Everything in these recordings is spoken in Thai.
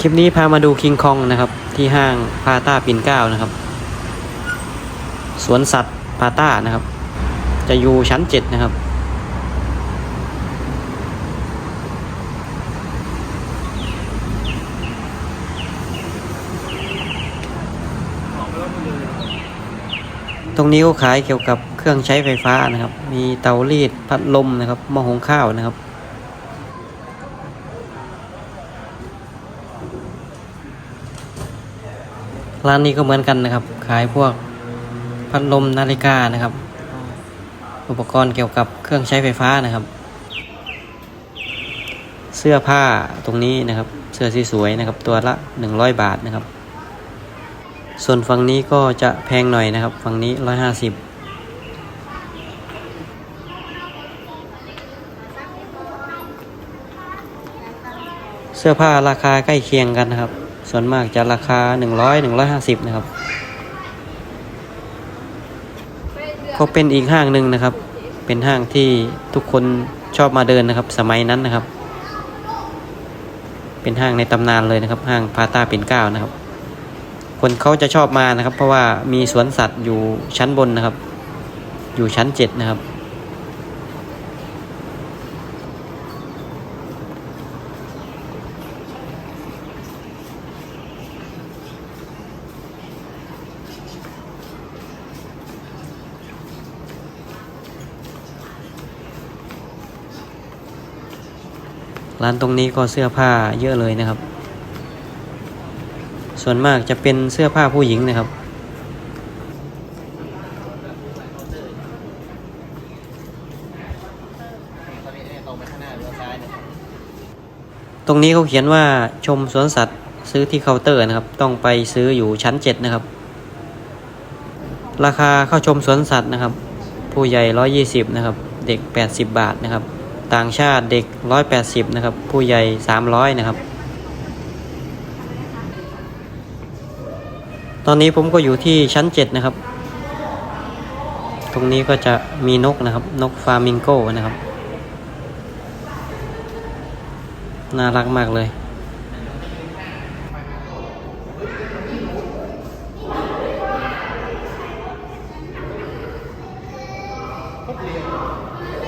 คลิปนี้พามาดูคิงคองนะครับ ที่ห้างพาต้าปิ่นเก้านะครับ สวนสัตว์พาต้านะครับ จะอยู่ชั้นเจ็ดนะครับ ตรงนี้ก็ขายเกี่ยวกับเครื่องใช้ไฟฟ้านะครับ มีเตารีดพัดลมนะครับหม้อหุงข้าวนะครับ ร้านนี้ก็เหมือนกันนะครับ ขายพวกพัดลมนาฬิกานะครับ อุปกรณ์เกี่ยวกับเครื่องใช้ไฟฟ้านะครับ เสื้อผ้าตรงนี้นะครับ เสื้อสีสวยนะครับ ตัวละ 100 บาทนะครับ ส่วนฝั่งนี้ก็จะแพงหน่อยนะครับ ฝั่งนี้ 150เสื้อผ้าราคาใกล้เคียงกันนะครับ ส่วนมากจะราคา 100 150 นะครับ ก็เป็นอีกห้างหนึ่งนะครับ เป็นห้างที่ทุกคนชอบมาเดินนะครับ สมัยนั้นนะครับ เป็นห้างในตำนานเลยนะครับ ห้างพาต้าปิ่นเก้านะครับ คนเขาจะชอบมานะครับ เพราะว่ามีสวนสัตว์อยู่ชั้นบนนะครับ อยู่ชั้นเจ็ดนะครับ ร้านตรงนี้ก็เสื้อผ้าเยอะเลยนะครับ ส่วนมากจะเป็นเสื้อผ้าผู้หญิงนะครับ ตรงนี้เขาเขียนว่าชมสวนสัตว์ซื้อที่เคาน์เตอร์นะครับ ต้องไปซื้ออยู่ชั้นเจ็ดนะครับ ราคาเข้าชมสวนสัตว์นะครับ ผู้ใหญ่ร้อยี่สิบนะครับ เด็กแปดสิบบาทนะครับ ต่างชาติเด็กร้อยแปดสิบนะครับ ผู้ใหญ่สามร้อยนะครับ ตอนนี้ผมก็อยู่ที่ชั้นเจ็ดนะครับ ตรงนี้ก็จะมีนกนะครับ นกฟามิงโก้นะครับ น่ารักมากเลย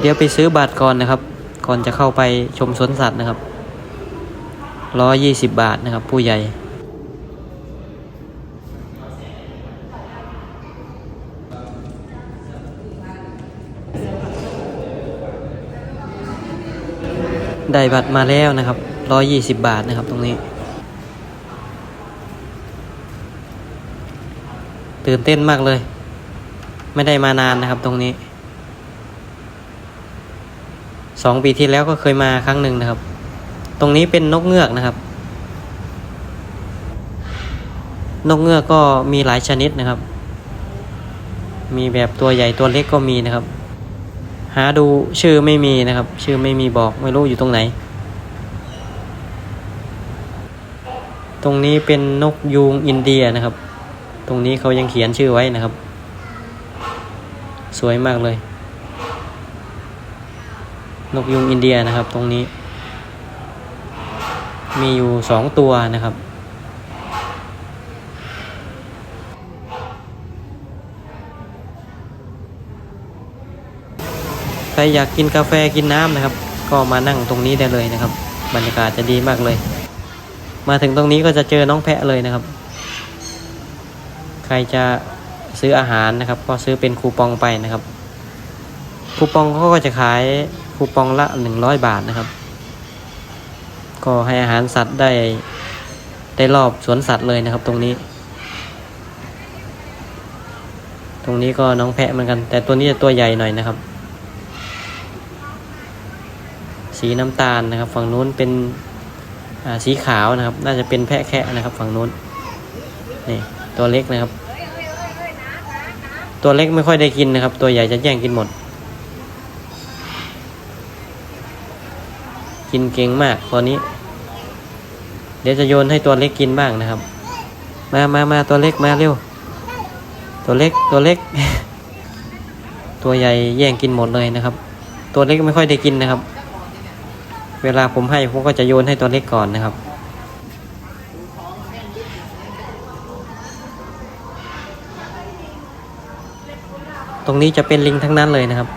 เดี๋ยวไปซื้อบัตรก่อนนะครับ ก่อนจะเข้าไปชมสวนสัตว์นะครับร้อยยี่สิบบาทนะครับ ผู้ใหญ่ ได้บัตรมาแล้วนะครับร้อยยี่สิบบาทนะครับตรงนี้ ตื่นเต้นมากเลย ไม่ได้มานานนะครับตรงนี้ สองปีที่แล้วก็เคยมาครั้งหนึ่งนะครับ ตรงนี้เป็นนกเงือกนะครับ นกเงือกก็มีหลายชนิดนะครับ มีแบบตัวใหญ่ตัวเล็กก็มีนะครับ หาดูชื่อไม่มีนะครับ ชื่อไม่มีบอกไม่รู้อยู่ตรงไหน ตรงนี้เป็นนกยูงอินเดียนะครับ ตรงนี้เขายังเขียนชื่อไว้นะครับ สวยมากเลย นกยุงอินเดียนะครับ ตรงนี้ มีอยู่สองตัวนะครับ ใครอยากกินกาแฟกินน้ำนะครับ ก็มานั่งตรงนี้ได้เลยนะครับ บรรยากาศจะดีมากเลย มาถึงตรงนี้ก็จะเจอน้องแพะเลยนะครับ ใครจะซื้ออาหารนะครับ ก็ซื้อเป็นคูปองไปนะครับ คูปองเขาก็จะขาย คูปองละหนึ่งร้อยบาทนะครับ ก็ให้อาหารสัตว์ได้ได้รอบสวนสัตว์เลยนะครับ ตรงนี้ ตรงนี้ก็น้องแพะเหมือนกัน แต่ตัวนี้จะตัวใหญ่หน่อยนะครับ สีน้ำตาลนะครับ ฝั่งนู้นเป็นสีขาวนะครับ น่าจะเป็นแพะแคะนะครับ ฝั่งนู้นนี่ตัวเล็กนะครับ ตัวเล็กไม่ค่อยได้กินนะครับ ตัวใหญ่จะแย่งกินหมด กินเก่งมากตัวนี้ เดี๋ยวจะโยนให้ตัวเล็กกินบ้างนะครับ มามามาตัวเล็กมาเร็ว ตัวเล็กตัวเล็ก ตัวใหญ่แย่งกินหมดเลยนะครับ ตัวเล็กไม่ค่อยได้กินนะครับ เวลาผมให้ผมก็จะโยนให้ตัวเล็กก่อนนะครับตรงนี้จะเป็นลิงทั้งนั้นเลยนะครับ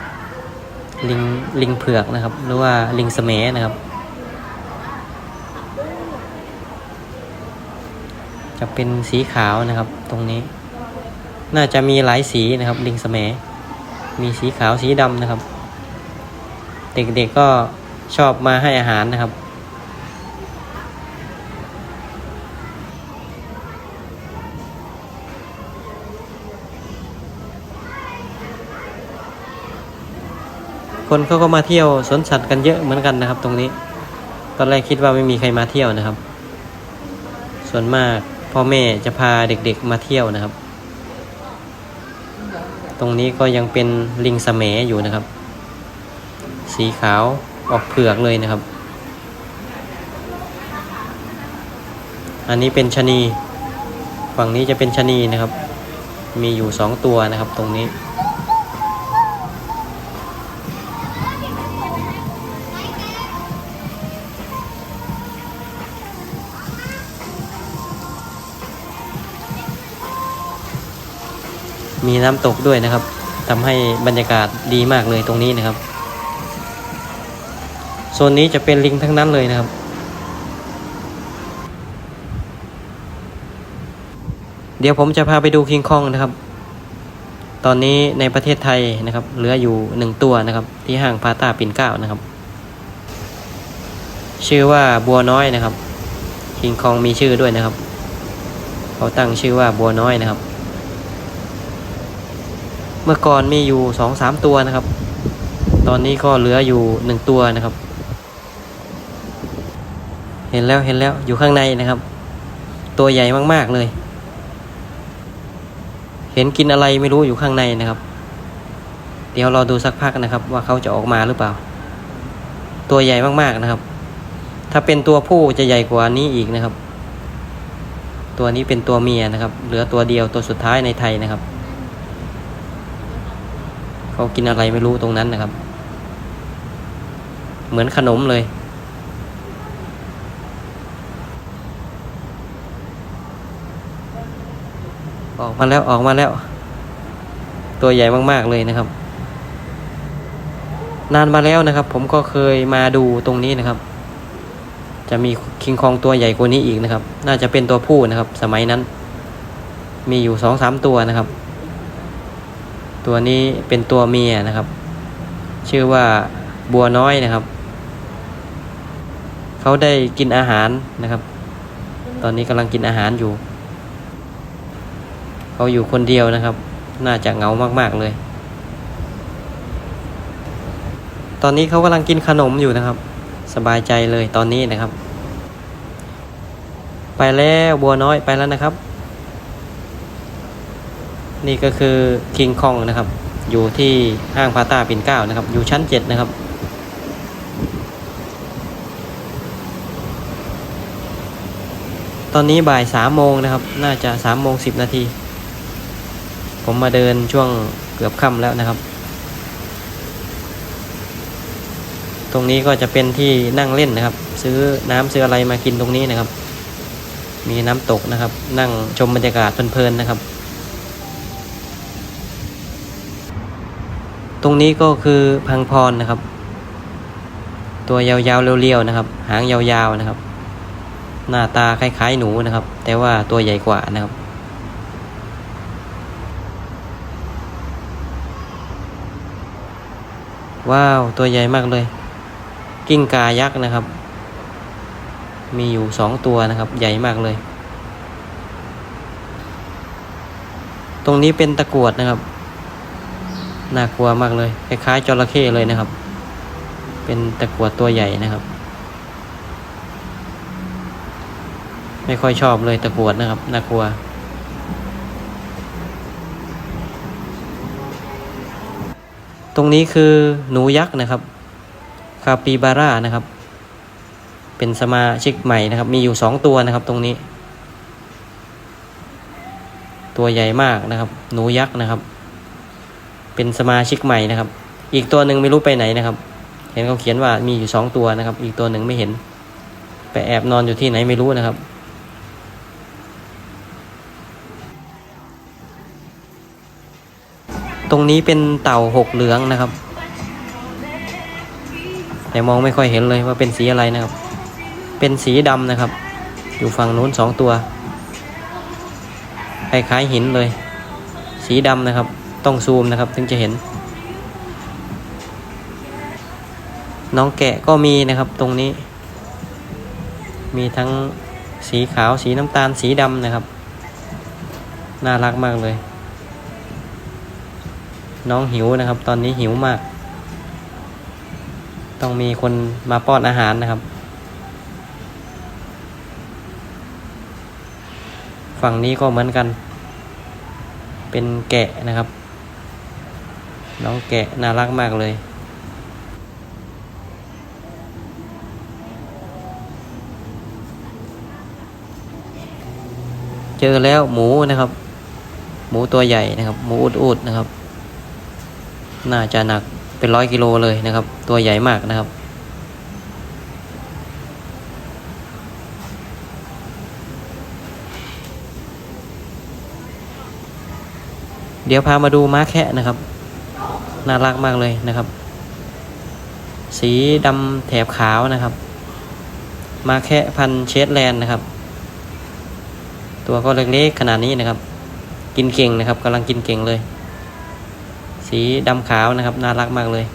ลิงลิงเผือกนะครับ หรือว่าลิงแสมนะครับ จะเป็นสีขาวนะครับ ตรงนี้ น่าจะมีหลายสีนะครับ ลิงแสมมีสีขาวสีดำนะครับ เด็กๆก็ชอบมาให้อาหารนะครับ คนเขาก็มาเที่ยวสวนสัตว์กันเยอะเหมือนกันนะครับ ตรงนี้ ตอนแรกคิดว่าไม่มีใครมาเที่ยวนะครับ ส่วนมากพ่อแม่จะพาเด็กๆมาเที่ยวนะครับ ตรงนี้ก็ยังเป็นลิงสมอยู่นะครับ สีขาวออกเผือกเลยนะครับ อันนี้เป็นชะนี ฝั่งนี้จะเป็นชะนีนะครับ มีอยู่สองตัวนะครับตรงนี้ มีน้ำตกด้วยนะครับทำให้บรรยากาศดีมากเลยตรงนี้นะครับโซนนี้จะเป็นลิงทั้งนั้นเลยนะครับ เดี๋ยวผมจะพาไปดูคิงคองนะครับ ตอนนี้ในประเทศไทยนะครับ เหลืออยู่หนึ่งตัวนะครับ ที่ห้างพาตาปิ่นเกล้านะครับ ชื่อว่าบัวน้อยนะครับ คิงคองมีชื่อด้วยนะครับ เขาตั้งชื่อว่าบัวน้อยนะครับ เมื่อก่อนมีอยู่สองสามตัวนะครับ ตอนนี้ก็เหลืออยู่หนึ่งตัวนะครับ เห็นแล้วเห็นแล้วอยู่ข้างในนะครับ ตัวใหญ่มากๆเลย เห็นกินอะไรไม่รู้อยู่ข้างในนะครับ เดี๋ยวเราดูสักพักนะครับ ว่าเขาจะออกมาหรือเปล่า ตัวใหญ่มากๆนะครับ ถ้าเป็นตัวผู้จะใหญ่กว่านี้อีกนะครับ ตัวนี้เป็นตัวเมียนะครับ เหลือตัวเดียวตัวสุดท้ายในไทยนะครับ เขากินอะไรไม่รู้ตรงนั้นนะครับ เหมือนขนมเลย ออกมาแล้วออกมาแล้ว ตัวใหญ่มากๆเลยนะครับ นานมาแล้วนะครับ ผมก็เคยมาดูตรงนี้นะครับ จะมีคิงคองตัวใหญ่กว่านี้อีกนะครับ น่าจะเป็นตัวผู้นะครับ สมัยนั้น มีอยู่สองสามตัวนะครับ ตัวนี้เป็นตัวเมียนะครับ ชื่อว่าบัวน้อยนะครับ เขาได้กินอาหารนะครับ ตอนนี้กำลังกินอาหารอยู่ เขาอยู่คนเดียวนะครับ น่าจะเหงามาก ๆเลย ตอนนี้เขากำลังกินขนมอยู่นะครับ สบายใจเลยตอนนี้นะครับ ไปแล้วบัวน้อยไปแล้วนะครับ นี่ก็คือคิงคองนะครับ อยู่ที่ห้างพาตาปิ่นเก้านะครับ อยู่ชั้นเจ็ดนะครับ ตอนนี้บ่ายสามโมงนะครับ น่าจะสามโมงสิบนาที ผมมาเดินช่วงเกือบค่ำแล้วนะครับ ตรงนี้ก็จะเป็นที่นั่งเล่นนะครับ ซื้อน้ำซื้ออะไรมากินตรงนี้นะครับ มีน้ำตกนะครับ นั่งชมบรรยากาศเพลินๆนะครับ ตรงนี้ก็คือพังพรนะครับ ตัวยาวๆเรียวๆนะครับ หางยาวๆนะครับ หน้าตาคล้ายๆหนูนะครับ แต่ว่าตัวใหญ่กว่านะครับ ว้าว ตัวใหญ่มากเลย กิ้งกายักษ์นะครับ มีอยู่สองตัวนะครับ ใหญ่มากเลย ตรงนี้เป็นตะกรวดนะครับ น่ากลัวมากเลยคล้ายๆจระเข้เลยนะครับ เป็นตะกรวดตัวใหญ่นะครับ ไม่ค่อยชอบเลยตะกวดนะครับน่ากลัว ตรงนี้คือหนูยักษ์นะครับคาปิบาร่านะครับ เป็นสมาชิกใหม่นะครับ มีอยู่สองตัวนะครับ ตรงนี้ ตัวใหญ่มากนะครับ หนูยักษ์นะครับ เป็นสมาชิกใหม่นะครับ อีกตัวหนึ่งไม่รู้ไปไหนนะครับ เห็นเขาเขียนว่ามีอยู่สองตัวนะครับ อีกตัวหนึ่งไม่เห็น ไปแอบนอนอยู่ที่ไหนไม่รู้นะครับ ตรงนี้เป็นเต่าหกเหลืองนะครับ แต่มองไม่ค่อยเห็นเลยว่าเป็นสีอะไรนะครับ เป็นสีดำนะครับ อยู่ฝั่งนู้นสองตัวคล้ายๆหินเลย สีดำนะครับ ต้องซูมนะครับ ถึงจะเห็น น้องแกะก็มีนะครับตรงนี้ มีทั้งสีขาวสีน้ำตาลสีดำนะครับ น่ารักมากเลย น้องหิวนะครับ ตอนนี้หิวมาก ต้องมีคนมาป้อนอาหารนะครับ ฝั่งนี้ก็เหมือนกัน เป็นแกะนะครับ น้องแกะน่ารักมากเลย เจอแล้วหมูนะครับ หมูตัวใหญ่นะครับ หมูอุดๆนะครับ น่าจะหนักเป็นร้อยกิโลเลยนะครับ ตัวใหญ่มากนะครับเดี๋ยวพามาดูม้าแคะนะครับ น่ารักมากเลยนะครับ สีดำแถบขาวนะครับ มาแค่พันเชสแลนด์นะครับ ตัวก็เล็กๆขนาดนี้นะครับ กินเก่งนะครับกำลังกินเก่งเลย สีดำขาวนะครับ น่ารักมากเลย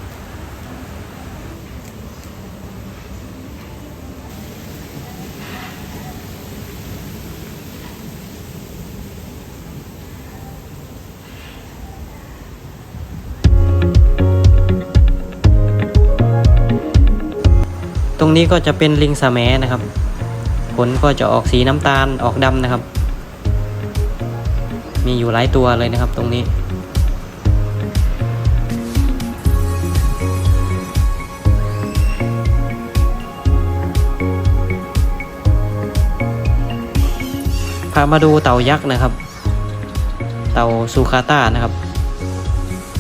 นี้ก็จะเป็นลิงสแหมนะครับ ผลก็จะออกสีน้ำตาลออกดำนะครับ มีอยู่หลายตัวเลยนะครับตรงนี้ พามาดูเต่ายักษ์นะครับ เต่าซูคาต้านะครับ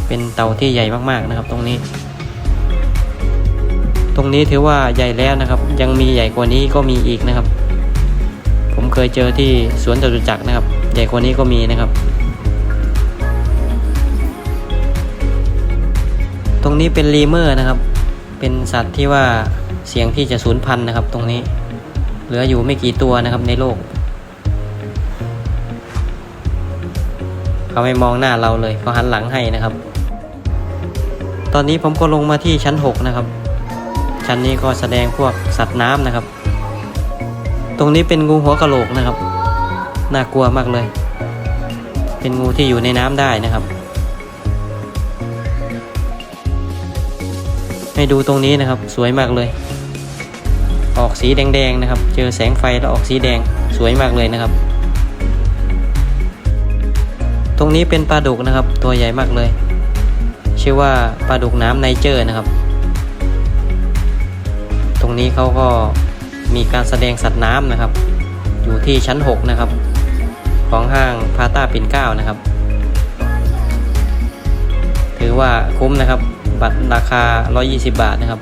เป็นเต่าที่ใหญ่มากๆนะครับตรงนี้ ตรงนี้ถือว่าใหญ่แล้วนะครับ ยังมีใหญ่กว่านี้ก็มีอีกนะครับ ผมเคยเจอที่สวนจตุจักรนะครับ ใหญ่กว่านี้ก็มีนะครับ ตรงนี้เป็นลีเมอร์นะครับ เป็นสัตว์ที่ว่าเสียงที่จะสูญพันธุ์นะครับ ตรงนี้ เหลืออยู่ไม่กี่ตัวนะครับในโลกเขาไม่มองหน้าเราเลยเขาหันหลังให้นะครับ ตอนนี้ผมก็ลงมาที่ชั้น 6 นะครับ ชั้นนี้ก็แสดงพวกสัตว์น้ำนะครับ ตรงนี้เป็นงูหัวกะโหลกนะครับ น่ากลัวมากเลย เป็นงูที่อยู่ในน้ำได้นะครับ ให้ดูตรงนี้นะครับสวยมากเลย ออกสีแดงๆนะครับ เจอแสงไฟแล้วออกสีแดงสวยมากเลยนะครับ ตรงนี้เป็นปลาดุกนะครับ ตัวใหญ่มากเลย ชื่อว่าปลาดุกน้ำไนเจอร์นะครับ นี้เขาก็มีการแสดงสัตว์น้ำนะครับ อยู่ที่ชั้น 6 นะครับ ของห้างพาต้าปิ่นเก้านะครับ ถือว่าคุ้มนะครับ บัตรราคา 120 บาทนะครับ